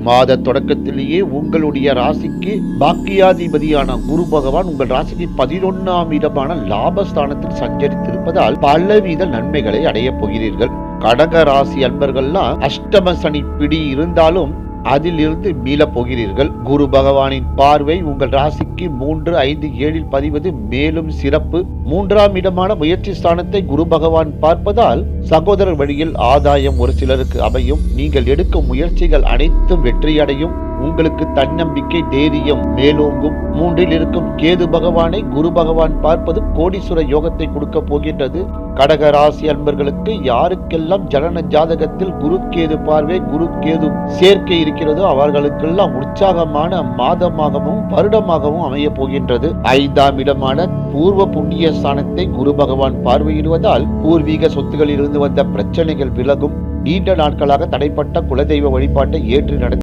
மாத தொடக்கத்திலேயே உங்களுடைய ராசிக்கு பாக்கியாதிபதியான குரு பகவான் உங்கள் ராசிக்கு பதினொன்னாம் இடமான லாபஸ்தானத்தில் சஞ்சரித்திருப்பதால் பலவித நன்மைகளை அடையப் போகிறீர்கள். கடக ராசி அன்பர்கள்லாம் அஷ்டம சனி பிடி இருந்தாலும் அதிலிருந்து மீளப் போகிறீர்கள் குரு பகவானின் பார்வை உங்கள் ராசிக்கு மூன்று ஐந்து ஏழில் பதிவது மேலும் சிறப்பு. மூன்றாம் இடமான முயற்சி ஸ்தானத்தை குரு பகவான் பார்ப்பதால் சகோதரர் வழியில் ஆதாயம் ஒரு சிலருக்கு அமையும். நீங்கள் எடுக்கும் முயற்சிகள் அனைத்தும் வெற்றியடையும். உங்களுக்கு தன்னம்பிக்கை தைரியம் மேலோங்கும். மூன்றில் இருக்கும் கேது பகவானை குரு பகவான் பார்ப்பது கோடீஸ்வர யோகத்தை கொடுக்க போகின்றது. கடக ராசி அன்பர்களுக்கு யாருக்கெல்லாம் ஜனன ஜாதகத்தில் குருக்கேது பார்வை குருக்கேது சேர்க்கை இருக்கிறதோ அவர்களுக்கெல்லாம் உற்சாகமான மாதமாகவும் வருடமாகவும் அமைய போகின்றது. ஐந்தாம் இடமான பூர்வ புண்ணிய ஸ்தானத்தை குரு பகவான் பார்வையிடுவதால் பூர்வீக சொத்துகளில் இருந்து வந்த பிரச்சனைகள் விலகும். நீண்ட நாட்களாக தடைப்பட்ட குலதெய்வ வழிபாட்டை ஏற்று நடத்த